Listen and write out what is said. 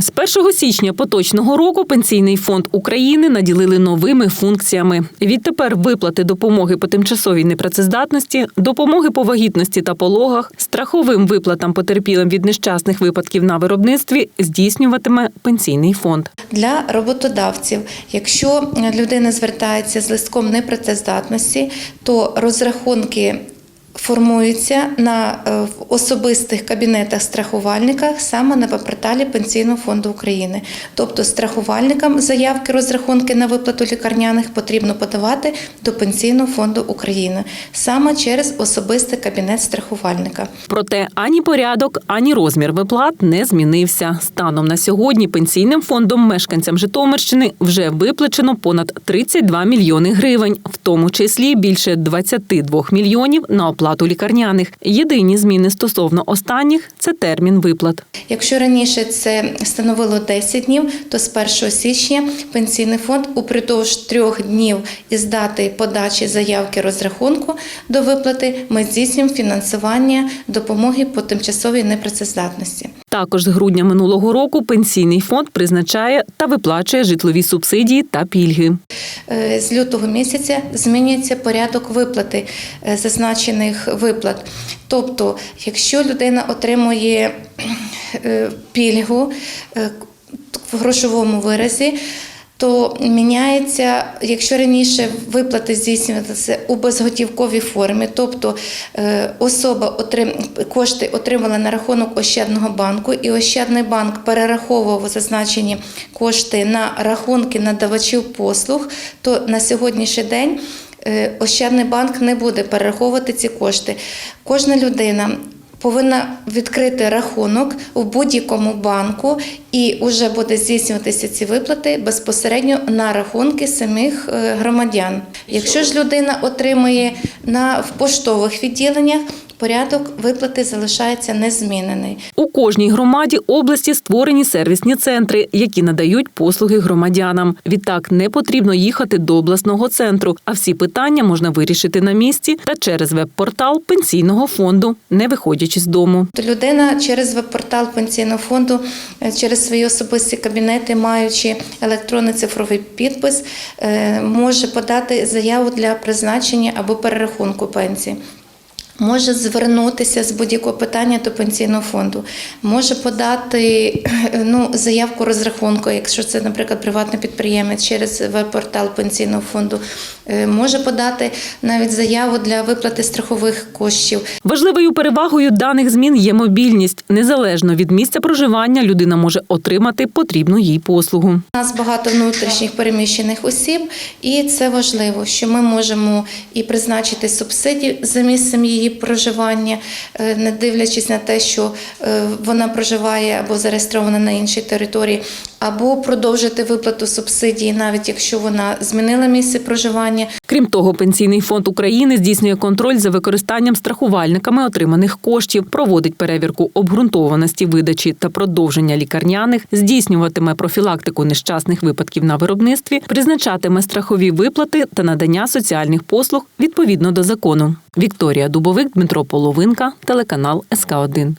З 1 січня поточного року Пенсійний фонд України наділили новими функціями. Відтепер виплати допомоги по тимчасовій непрацездатності, допомоги по вагітності та пологах, страховим виплатам потерпілим від нещасних випадків на виробництві здійснюватиме Пенсійний фонд. Для роботодавців, якщо людина звертається з листком непрацездатності, то розрахунки формуються на е, в особистих кабінетах страхувальниках саме на веб-порталі Пенсійного фонду України. Тобто страхувальникам заявки розрахунки на виплату лікарняних потрібно подавати до Пенсійного фонду України саме через особистий кабінет страхувальника. Проте ані порядок, ані розмір виплат не змінився. Станом на сьогодні пенсійним фондом мешканцям Житомирщини вже виплачено понад 32 мільйони гривень, в тому числі більше 22 мільйонів на оплату лікарняних. Єдині зміни стосовно останніх це термін виплат. Якщо раніше це становило 10 днів, то з 1 січня пенсійний фонд упродовж трьох днів із дати подачі заявки розрахунку до виплати ми здійснюємо фінансування допомоги по тимчасовій непрацездатності. Також з грудня минулого року пенсійний фонд призначає та виплачує житлові субсидії та пільги. Е, З лютого місяця змінюється порядок виплати е, зазначених виплат. Тобто, якщо людина отримує е, пільгу в грошовому виразі, то міняється, якщо раніше виплати здійснювалися у безготівковій формі, тобто е, особа отрим, кошти отримала на рахунок Ощадного банку, і Ощадний банк перераховував зазначені кошти на рахунки надавачів послуг, то на сьогоднішній день е, Ощадний банк не буде перераховувати ці кошти. Кожна людина повинна відкрити рахунок у будь-якому банку, і вже буде здійснюватися ці виплати безпосередньо на рахунки самих е, громадян. Якщо ж людина отримує на в поштових відділеннях, порядок виплати залишається незмінений. У кожній громаді області створені сервісні центри, які надають послуги громадянам. Відтак не потрібно їхати до обласного центру, а всі питання можна вирішити на місці та через веб-портал пенсійного фонду, не виходячи з дому. Людина через веб-портал пенсійного фонду, е, через свої особисті кабінети, маючи електронний цифровий підпис, е, може подати заяву для призначення або перерахунку пенсії. Може звернутися з будь-якого питання до пенсійного фонду, може подати ну, заявку розрахунку, якщо це, наприклад, приватний підприємець через веб-портал пенсійного фонду, Е, може подати навіть заяву для виплати страхових коштів. Важливою перевагою даних змін є мобільність. Незалежно від місця проживання, людина може отримати потрібну їй послугу. У нас багато внутрішніх переміщених осіб, і це важливо, що ми можемо і призначити субсидію за місцем її проживання, е, не дивлячись на те, що е, вона проживає або зареєстрована на іншій території, або продовжити виплату субсидії, навіть якщо вона змінила місце проживання. Крім того, пенсійний фонд України здійснює контроль за використанням страхувальниками отриманих коштів, проводить перевірку обґрунтованості видачі та продовження лікарняних, здійснюватиме профілактику нещасних випадків на виробництві, призначатиме страхові виплати та надання соціальних послуг відповідно до закону. Вікторія Дубовик, Дмитро Половинка, телеканал СК 1